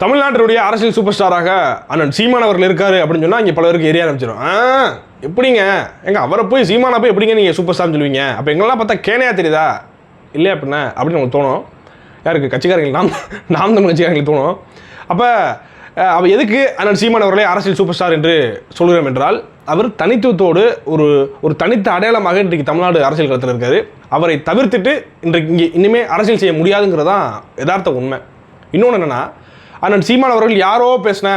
தமிழ்நாட்டினுடைய அரசியல் சூப்பர் ஸ்டாராக அண்ணன் சீமான் அவர்கள் இருக்காரு அப்படின்னு சொன்னால் இங்கே பல பேருக்கு எரிய ஆரம்பிச்சிடும் ஆ எப்படிங்க? எங்கள் அவரை போய் சீமானை போய் எப்படிங்க நீங்கள் சூப்பர் ஸ்டார்னு சொல்லுவீங்க? அப்போ எங்கெல்லாம் பார்த்தா கேனையா தெரியுதா? இல்லையா அப்படின்னா அப்படின்னு உங்களுக்கு தோணும். யாருக்கு? கட்சிக்காரங்களுக்கு நாம் நாம் தமிழ் கட்சிக்காரங்களுக்கு தோணும். அப்போ அவர் எதுக்கு அண்ணன் சீமான் அவர்களே அரசியல் சூப்பர் ஸ்டார் என்று சொல்கிறோம் என்றால் அவர் தனித்துவத்தோடு ஒரு ஒரு தனித்த அடையாளமாக இன்றைக்கு தமிழ்நாடு அரசியல் களத்தில் இருக்காரு. அவரை தவிர்த்துட்டு இன்றைக்கு இங்கே இன்னுமே அரசியல் செய்ய முடியாதுங்கிறது தான் யதார்த்த உண்மை. இன்னொன்று என்னென்னா அண்ணன் சீமான் அவர்கள் யாரோ பேசின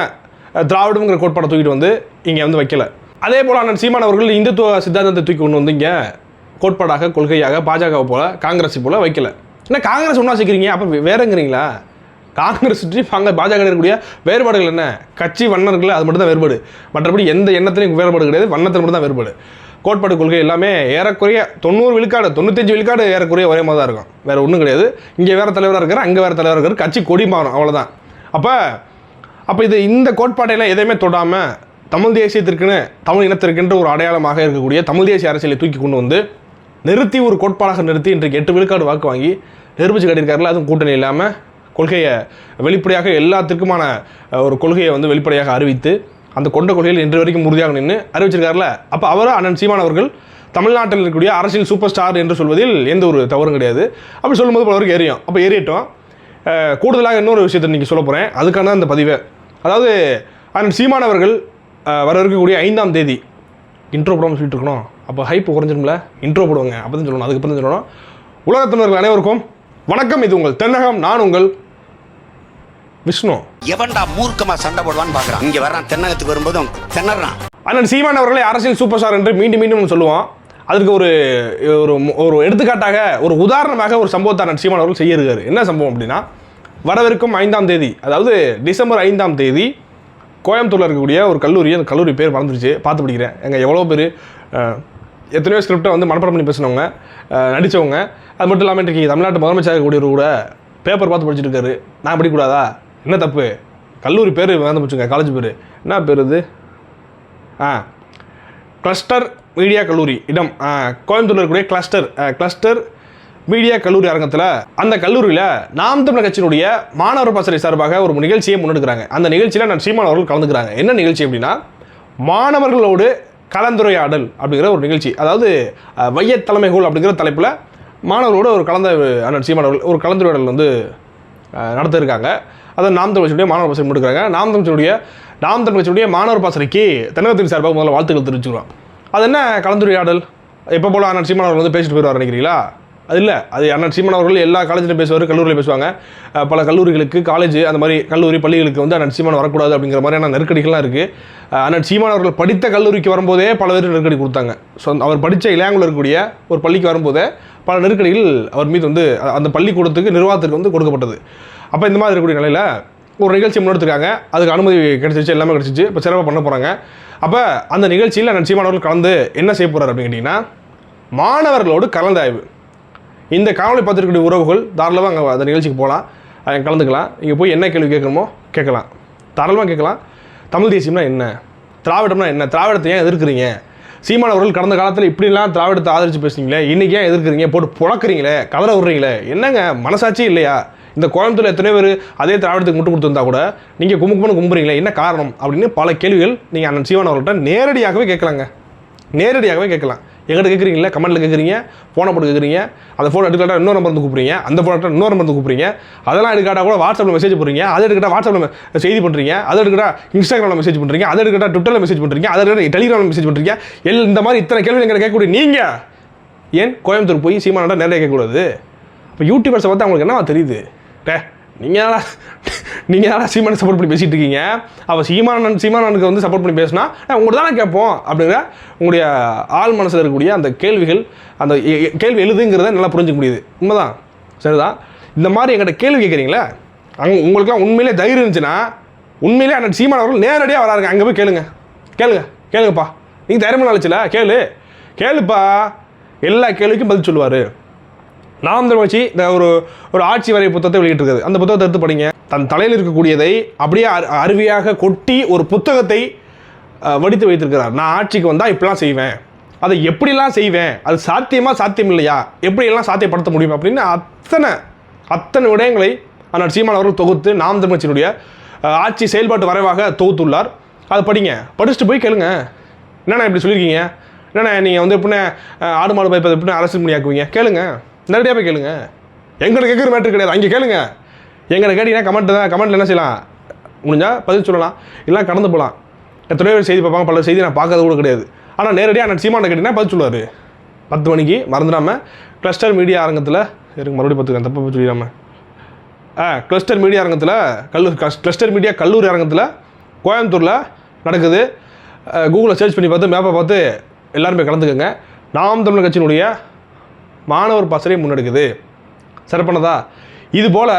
அஹ், திராவிடம்ங்கிற கோட்பாடை தூக்கிட்டு வந்து இங்கே வந்து வைக்கல. அதே போல் அண்ணன் சீமான் அவர்கள் இந்துத்துவ சித்தாந்தத்தை தூக்கி கொண்டு வந்து இங்கே கோட்பாடாக கொள்கையாக பாஜகவை போல காங்கிரஸ் போல வைக்கல. என்ன காங்கிரஸ் ஒன்றா சேர்க்குறீங்க? அப்போ வேறங்கிறீங்களா? காங்கிரஸ் சுற்றி அங்கே பாஜக இருக்கக்கூடிய வேறுபாடுகள் என்ன? கட்சி வண்ணர்கள் அது மட்டும் தான் வேறுபாடு. மற்றபடி எந்த எண்ணத்திலையும் வேறுபாடு கிடையாது. வண்ணத்தில் மட்டும் தான் வேறுபாடு. கோட்பாடு கொள்கை எல்லாமே ஏறக்குறைய தொண்ணூறு விழுக்காடு தொண்ணூத்தஞ்சு விழுக்காடு ஏறக்குறைய ஒரே மாதிரி தான் இருக்கும். வேறு ஒன்றும் கிடையாது. இங்கே வேறு தலைவராக இருக்கார் அங்கே வேறு தலைவராக இருக்கார். கட்சி கொடி மாறும். அவ்வளோதான் அப்போ அப்போ இது இந்த கோட்பாட்டையெல்லாம் எதையுமே தொடாமல் தமிழ் தேசியத்திற்குன்னு தமிழ் இனத்திற்குன்ற ஒரு அடையாளமாக இருக்கக்கூடிய தமிழ் தேசிய அரசியலை தூக்கி கொண்டு வந்து நிறுத்தி ஒரு கோட்பாடாக நிறுத்தி இன்றைக்கு எட்டு விழுக்காடு வாக்கு வாங்கி நிரூபிச்சு காட்டியிருக்காருல அதுவும் கூட்டணி இல்லாமல் கொள்கையை வெளிப்படையாக எல்லாத்திற்குமான ஒரு கொள்கையை வந்து வெளிப்படையாக அறிவித்து அந்த கொண்ட கொள்கையில் இன்று வரைக்கும் உறுதியாக நின்று அறிவிச்சிருக்காருல. அப்போ அவரும் அண்ணன் சீமான் அவர்கள் தமிழ்நாட்டில் இருக்கக்கூடிய அரசியல் சூப்பர் ஸ்டார் என்று சொல்வதில் எந்த ஒரு தவறும் கிடையாது. அப்படி சொல்லும்போது பலருக்கு எரியும். அப்போ ஏறிட்டோம் கூடுதலாக இன்னொரு விஷயத்தை இன்றைக்கி சொல்ல போகிறேன் அதுக்கான அந்த பதிவு. அதாவது அண்ணன் சீமான் அவர்கள் அஹ், வர இருக்கக்கூடிய ஐந்தாம் தேதி இன்ட்ரோ போடாமல் சொல்லிட்டு இருக்கணும். அப்போ ஹைப் குறைஞ்சிரும்ல? இன்ட்ரோ போடுவாங்க. அப்போ தான் சொல்லணும் அதுக்கப்புறம் தான் சொல்லணும். உலகத்தினர்கள் அனைவருக்கும் வணக்கம். இது உங்கள் தென்னகம். நான் உங்கள் விஷ்ணு. எவன்டா மூர்க்கமா சண்டை போடுவான்னு பாக்குறான். இங்க வர்றான். தென்னகத்துக்கு வரும்போதும் திணறான். அண்ணன் சீமான் அவர்களை அரசியல் சூப்பர் ஸ்டார் என்று மீண்டும் மீண்டும் சொல்லுவோம் அதுக்கு ஒரு ஒரு ஒரு எடுத்துக்காட்டாக ஒரு உதாரணமாக ஒரு சம்பவத்தை அண்ணன் சீமான் அவர்கள் செய்யிருக்காரு என்ன சம்பவம் அப்படின்னா வரவிருக்கும் ஐந்தாம் தேதி அதாவது டிசம்பர் ஐந்தாம் தேதி கோயம்புத்தூரில் இருக்கக்கூடிய ஒரு கல்லூரி அந்த கல்லூரி பேர் மறந்துருச்சு பார்த்து படிக்கிறேன். எங்கள் எவ்வளோ பேர் எத்தனையோ ஸ்கிரிப்டை வந்து மனப்பாடம் பண்ணி பேசினவங்க நடித்தவங்க அது மட்டும் இல்லாமல் இன்றைக்கி தமிழ்நாட்டு முதலமைச்சர் கூடியவர் கூட பேப்பர் பார்த்து படிச்சுட்டு இருக்காரு நான் படிக்கக்கூடாதா? என்ன தப்பு? கல்லூரி பேர் வந்து போச்சுங்க காலேஜ் பேர். என்ன பேர் இது ஆ கிளஸ்டர் மீடியா கல்லூரி இடம் கோயம்புத்தூரில் இருக்கக்கூடிய கிளஸ்டர் கிளஸ்டர் மீடியா கல்லூரி அரங்கத்தில் அந்த கல்லூரியில் நாம் தமிழர் கட்சியினுடைய மாணவர் பசறை சார்பாக ஒரு நிகழ்ச்சியை முன்னெடுக்கிறாங்க. அந்த நிகழ்ச்சியில் நான் சீமான் அவர்கள் கலந்துக்கிறாங்க. என்ன நிகழ்ச்சி அப்படின்னா மாணவர்களோடு கலந்துரையாடல் அப்படிங்கிற ஒரு நிகழ்ச்சி. அதாவது வைய தலைமைகள் அப்படிங்கிற தலைப்பில் மாணவர்களோடு ஒரு கலந்த அண்ணன் சீமான் அவர்கள் ஒரு கலந்துரையாடல் வந்து நடத்திருக்காங்க அதை நாம் தமிழ்ச்சியுடைய மாணவர் பாசறை முன்னெடுக்கிறாங்க. நாம் தமிழ்ச்சியுடைய நாம் தமிழ்ச்சியுடைய மாணவர் பாசறைக்கு தமிழகத்தின் சார்பாக முதல்ல வாழ்த்துக்கள் தெரிவிச்சுக்கிறோம். அது என்ன கலந்துரையாடல்? எப்போ போல அண்ணன் சீமான் அவர்கள் வந்து பேசிட்டு போயிடுவார் நினைக்கிறீங்களா? அது இல்லை. அது அண்ணன் சீமான் அவர்கள் எல்லா காலேஜிலும் பேசுவார் கல்லூரியில் பேசுவாங்க. பல கல்லூரிகளுக்கு காலேஜ் அந்த மாதிரி கல்லூரி பள்ளிகளுக்கு வந்து அண்ணன் சீமான் வரக்கூடாது அப்படிங்கிற மாதிரியான நெருக்கடிகள்லாம் இருக்குது அண்ணன் சீமான் அவர்கள் படித்த கல்லூரிக்கு வரும்போதே பல பேர் நெருக்கடி கொடுத்தாங்க. ஸோ அவர் படித்த இளையாங்குல இருக்கக்கூடிய ஒரு பள்ளிக்கு வரும்போதே பல நெருக்கடிகள் அவர் மீது வந்து அந்த பள்ளிக்கூடத்துக்கு நிர்வாகத்துக்கு வந்து கொடுக்கப்பட்டது. அப்போ இந்த மாதிரி இருக்கக்கூடிய நிலையில் ஒரு நிகழ்ச்சி முன்னெடுத்துருக்காங்க. அதுக்கு அனுமதி கிடைச்சிச்சு எல்லாமே கிடைச்சிச்சு இப்போ சிறப்பாக பண்ண போகிறாங்க அப்போ அந்த நிகழ்ச்சியில் நான் சீமானவர்கள் கலந்து என்ன செய்ய போகிறார் அப்படின்னு கேட்டிங்கன்னா மாணவர்களோடு கலந்தாய்வு. இந்த காணொலி பார்த்துருக்கக்கூடிய உறவுகள் தாராளமாக அங்கே அந்த நிகழ்ச்சிக்கு போகலாம். அங்க கலந்துக்கலாம். இங்கே போய் என்ன கேள்வி கேட்கணுமோ கேட்கலாம். தாராளமாக கேட்கலாம். தமிழ் தேசியம்னா என்ன? திராவிடம்னா என்ன? திராவிடத்தை ஏன் எதிர்க்கிறீங்க? சீமானவர்கள் கடந்த காலத்தில் இப்படிலாம் திராவிடத்தை ஆதரித்து பேசுனீங்களே இன்றைக்கி ஏன் எதிர்க்கிறீங்க? போட்டு புழக்கிறீங்களே கதற விடுறீங்களே? என்னங்க மனசாட்சி இல்லையா? இந்த கோயம்புத்தூர் எத்தனை பேர் அதே திராவிடத்துக்கு முட்டு கொடுத்துருந்தா கூட நீங்கள் கும்புக்குன்னு கும்புறீங்களே என்ன காரணம்? அப்படின்னு பல கேள்விகள் நீங்கள் அண்ணன் சீமான் அவர்கள்ட்ட நேரடியாகவே கேட்கலாங்க. நேரடியாகவே கேட்கலாம். எங்கிட்ட கேட்குறீங்களா கமெண்ட்டில் கேட்குறீங்க ஃபோனை போட்டு கேட்குறீங்க அந்த ஃபோன் எடுக்கட்டா இன்னொரு நம்பர் வந்து கூப்பிடுறீங்க அந்த ஃபோன் எடுத்தால் இன்னொரு நம்பர் வந்து கூப்பிடுறீங்க அதெல்லாம் எடுக்கட்டா கூட வாட்ஸ்அப்பில் மெசேஜ் பண்ணுறீங்க அதை எடுக்கட்டா வாட்ஸ்அப்பில் செய்தி பண்ணுறீங்க அதை எடுக்கட்டா இன்ஸ்டாகிராமில் மெசேஜ் பண்ணுறீங்க அதை எடுக்கட்டா ட்விட்டரில் மெசேஜ் பண்ணுறீங்க அதை எடுக்கட்டா டெலிகிராமில் மெசேஜ் பண்ணுறீங்க எல் இந்த மாதிரி இத்தனை கேள்வி எங்கிட்ட கேட்கக்கூடிய நீங்கள் ஏன் கோயம்புத்தூர் போய் சீமானோட நேரில் கேட்கக்கூடாது? இப்போ யூடியூபர்ஸை பார்த்தா அவங்களுக்கு என்னவா தெரியுது? டே நீங்கள் நீங்கள் யாரா சீமானை சப்போர்ட் பண்ணி பேசிகிட்டு இருக்கீங்க? அவள் சீமானன் சீமானனுக்கு வந்து சப்போர்ட் பண்ணி பேசினா உங்கள்கிட்ட தானே கேட்போம்? அப்படிங்கிற உங்களுடைய ஆள் மனசில் இருக்கக்கூடிய அந்த கேள்விகள் அந்த கேள்வி எழுதுங்கிறத நல்லா புரிஞ்சுக்க முடியுது. உண்மைதான். சரிதான் இந்த மாதிரி எங்கிட்ட கேள்வி கேட்குறீங்களே அங்கே உங்களுக்குலாம் உண்மையிலே தைரியம் இருந்துச்சுன்னா உண்மையிலே அண்ணன் சீமான் அவர்கள் நேரடியாக வராருங்க. அங்கே போய் கேளுங்க. கேளுங்க. கேளுங்கப்பா. நீங்கள் தைரியமாக நினச்சில கேளு. கேளுப்பா. எல்லா கேள்விக்கும் பதில் சொல்லுவார். நாம் தமிழ் வச்சு இந்த ஒரு ஒரு ஆட்சி வரை புத்தகத்தை வெளியிட்டிருக்காரு அந்த புத்தகத்தை எடுத்து படிங்க. தன் தலையில் இருக்கக்கூடியதை அப்படியே அரு- அருவியாக கொட்டி ஒரு புத்தகத்தை வடித்து வைத்திருக்கிறார். நான் ஆட்சிக்கு வந்தால் இப்படிலாம் செய்வேன். அதை எப்படிலாம் செய்வேன்? அது சாத்தியமாக சாத்தியம் இல்லையா? எப்படியெல்லாம் சாத்தியப்படுத்த முடியும்? அப்படின்னு அத்தனை அத்தனை விடயங்களை அண்ணன் சீமான் அவர்கள் தொகுத்து நாம் தமிழ்ச்சியினுடைய ஆட்சி செயல்பாட்டு வரைவாக தொகுத்துள்ளார். அதை படிங்க. படிச்சுட்டு போய் கேளுங்க. என்னண்ணா இப்படி சொல்லியிருக்கீங்க? என்னண்ணா நீங்கள் வந்து எப்படின்னா ஆடு மாடு பயப்பது எப்படின்னா அரசியல் மணியாக்குவீங்க கேளுங்க. நேரடியாக போய் கேளுங்க. எங்களுக்கு கேட்குற மேட்ரு கிடையாது. அங்கே கேளுங்க. எங்களை கேட்டிங்கன்னா கமெண்ட் தான். கமெண்ட்டில் என்ன செய்யலாம்? முடிஞ்சால் பதில் சொல்லலாம். இல்லை கடந்து போகலாம் எத்தனையோ பேர் செய்தி பார்ப்பாங்க. பல செய்தி நான் பார்க்கறது கூட கிடையாது. ஆனால் நேரடியாக அண்ணன் சீமான கேட்டிங்கன்னா பதில் சொல்லுவார். பத்து மணிக்கு மறந்துடாமல் கிளஸ்டர் மீடியா அரங்கத்தில் இருக்கு மறுபடியும் பார்த்துக்கேன் தப்பு சொல்லிடாம. ஆ கிளஸ்டர் மீடியா அரங்கத்தில் கல்லூரி கிளஸ்டர் மீடியா கல்லூரி அரங்கத்தில் கோயம்புத்தூரில் நடக்குது. கூகுளில் சர்ச் பண்ணி பார்த்து மேப்பை பார்த்து எல்லாருமே கலந்துக்கோங்க. நாம் தமிழர் கட்சியினுடைய மாணவர் பாசறை முன்னெடுக்குது. சிறப்பானதா? இது போல்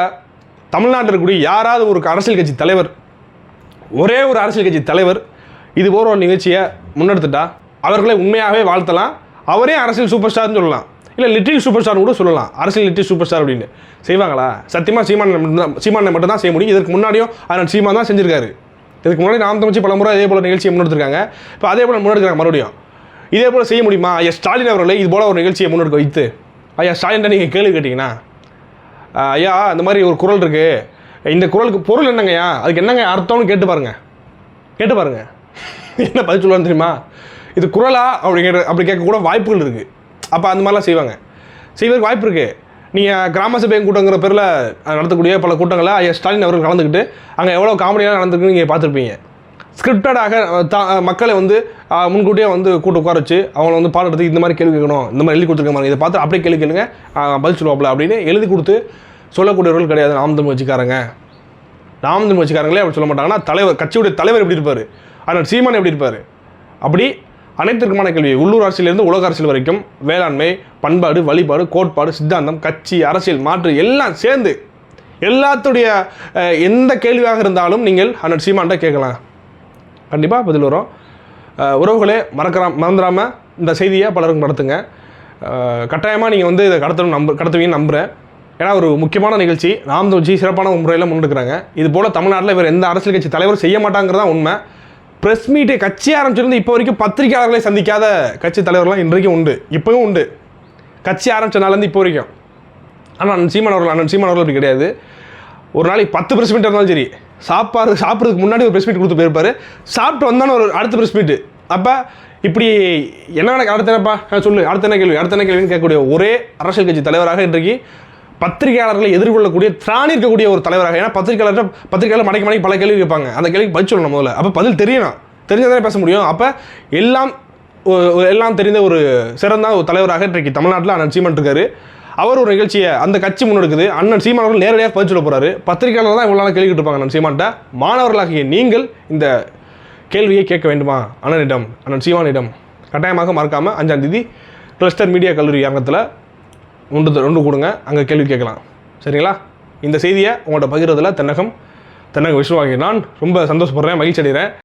தமிழ்நாட்டில் இருக்கக்கூடிய யாராவது ஒரு அரசியல் கட்சி தலைவர் ஒரே ஒரு அரசியல் கட்சி தலைவர் இது போகிற ஒரு நிகழ்ச்சியை முன்னெடுத்துட்டா அவர்களை உண்மையாகவே வாழ்த்தலாம். அவரே அரசியல் சூப்பர் ஸ்டார்னு சொல்லலாம். இல்லை லிட்டில் சூப்பர் ஸ்டார் கூட சொல்லலாம். அரசியல் லிட்டில் சூப்பர் ஸ்டார் அப்படின்னு. செய்வாங்களா? சத்தியமாக சீமான் சீமானை மட்டும் தான் செய்ய முடியும். இதற்கு முன்னாடியும் அதனால் சீமான் தான் செஞ்சிருக்காரு. இதுக்கு முன்னாடி நாம் தமிழ்ச்சி பல முறை அதே போல் நிகழ்ச்சியை முன்னெடுத்திருக்காங்க. இப்போ அதே போல் முன்னெடுக்கிறாங்க மறுபடியும். இதே போல் செய்ய முடியுமா? ஐயா ஸ்டாலின் அவர்களை இது போல் ஒரு நிகழ்ச்சியை முன்னெடுக்க வைத்து. ஐயா ஸ்டாலின் நீங்கள் கேள்வி கேட்டிங்கன்னா ஐயா இந்த மாதிரி ஒரு குரல் இருக்கு. இந்த குரலுக்கு பொருள் என்னங்கய்யா அதுக்கு என்னங்க அர்த்தம்னு கேட்டு பாருங்க. கேட்டு பாருங்க. என்ன பதில் சொல்லுவான்னு தெரியுமா? இது குரலா? அப்படிங்கிற அப்படி கேட்கக்கூட வாய்ப்புகள் இருக்குது அப்போ அந்த மாதிரிலாம் செய்வாங்க. செய்வதற்கு வாய்ப்பு இருக்குது நீங்கள் கிராம சபை கூட்டங்கிற பேரில் நடத்தக்கூடிய பல கூட்டங்களை ஐயா ஸ்டாலின் அவர்கள் கலந்துக்கிட்டு அங்கே எவ்வளோ காமெடியெல்லாம் நடந்துக்குன்னு நீங்கள் பார்த்துருப்பீங்க. ஸ்கிரிப்டடாக மக்களை வந்து முன்கூட்டியே வந்து கூட்டு உட்கார வச்சு அவங்கள வந்து பாடம் எடுத்து இந்த மாதிரி கேள்வி கேட்கணும். இந்த மாதிரி எழுதி கொடுத்துருக்க இதை பார்த்து அப்படியே கேள்வி கேளுங்க. பதில் சொல்லுவாப்புல அப்படின்னு எழுதி கொடுத்து சொல்லக்கூடியவர்கள் கிடையாது. நாம் தமிழ் வச்சுக்காரங்க. நாம் தமிழ் வச்சுக்காரங்களே அப்படி சொல்ல மாட்டாங்கன்னா தலைவர் கட்சியுடைய தலைவர் எப்படி இருப்பார்? ஆனால் சீமான் எப்படி இருப்பார்? அப்படி அனைத்திற்குமான கேள்வி. உள்ளூர் அரசியலிருந்து உலக அரசியல் வரைக்கும் வேளாண்மை பண்பாடு வழிபாடு கோட்பாடு சித்தாந்தம் கட்சி அரசியல் மாற்று எல்லாம் சேர்ந்து எல்லாத்துடைய எந்த கேள்வியாக இருந்தாலும் நீங்கள் அண்ணன் சீமான்ட்ட கேட்கலாம். கண்டிப்பாக பதில் வரும். உறவுகளே மறக்கிறா மறந்துடாமல் இந்த செய்தியை பலருக்கும் நடத்துங்க கட்டாயமாக நீங்கள் வந்து இதை கடத்தணும் நம்ப கடத்துவீங்கன்னு நம்புகிறேன் ஏன்னா ஒரு முக்கியமான நிகழ்ச்சி. நாம் வச்சு சிறப்பான முறையில் முன்னெடுக்கிறாங்க இது போல் தமிழ்நாட்டில் வேறு எந்த அரசியல் கட்சி தலைவர் செய்ய மாட்டாங்கிறதா தான் உண்மை ப்ரெஸ் மீட்டை கட்சி ஆரம்பிச்சிருந்து இப்போ வரைக்கும் பத்திரிகையாளர்களை சந்திக்காத கட்சி தலைவர்லாம் இன்றைக்கும் உண்டு. இப்போவும் உண்டு. கட்சி ஆரம்பிச்ச நாள்லேருந்து இப்போ வரைக்கும். ஆனால் அண்ணன் சீமான் அவர்கள் அண்ணன் சீமான் அவர்கள் அப்படி கிடையாது. ஒரு நாளைக்கு பத்து ப்ரெஸ் மீட் இருந்தாலும் சரி சாப்பாடு சாப்பிட்றதுக்கு முன்னாடி ஒரு ப்ரெஸ் மீட் கொடுத்து போயிருப்பாரு. சாப்பிட்டு வந்தானே ஒரு அடுத்த ப்ரெஸ் மீட்டு அப்போ இப்படி என்ன எனக்கு அடுத்த என்னப்பா? சொல்லு. அடுத்த என்ன கேள்வி? அடுத்த என்ன கேள்வின்னு கேட்கக்கூடிய ஒரே அரசியல் கட்சி தலைவராக இன்றைக்கு பத்திரிகையாளர்களை எதிர்கொள்ளக்கூடிய திராணி இருக்கக்கூடிய ஒரு தலைவராக. ஏன்னா பத்திரிகையாளர் பத்திரிகையாளர் மணிக்கு மணிக்கு பல கேள்வி கேட்பாங்க. அந்த கேள்விக்கு பதில் சொல்லணும் முதல்ல. அப்போ பதில் தெரியணும் தெரிஞ்சதானே பேச முடியும். அப்போ எல்லாம் எல்லாம் தெரிந்த ஒரு சிறந்த ஒரு தலைவராக இன்றைக்கு தமிழ்நாட்டில் அண்ணன் இருக்காரு. அவர் ஒரு நிகழ்ச்சியை அந்த கட்சி முன்னெடுக்குது அண்ணன் சீமான் அவர்கள் நேரடியாக பதில் சொல்ல போறாரு. பத்திரிகையாளர் தான் இவ்வளோ நாள் கேள்வி கேட்டுருப்பாங்க அண்ணன் சீமான்ட்ட. மாணவர்களாகிய நீங்கள் இந்த கேள்வியை கேட்க வேண்டுமா? அண்ணனிடம் அண்ணன் சீமானிடம். கட்டாயமாக மறக்காமல் அஞ்சாம் தேதி கிளஸ்டர் மீடியா கல்லூரி அரங்கத்தில் ஒன்று ரெண்டு கொடுங்க. அங்கே கேள்வி கேட்கலாம். சரிங்களா? இந்த செய்தியை உங்கள்கிட்ட பகிர்றதுல தென்னகம் தென்னக விஷ்ணுவாகி நான் ரொம்ப சந்தோஷப்படுறேன் மகிழ்ச்சி அடைகிறேன்.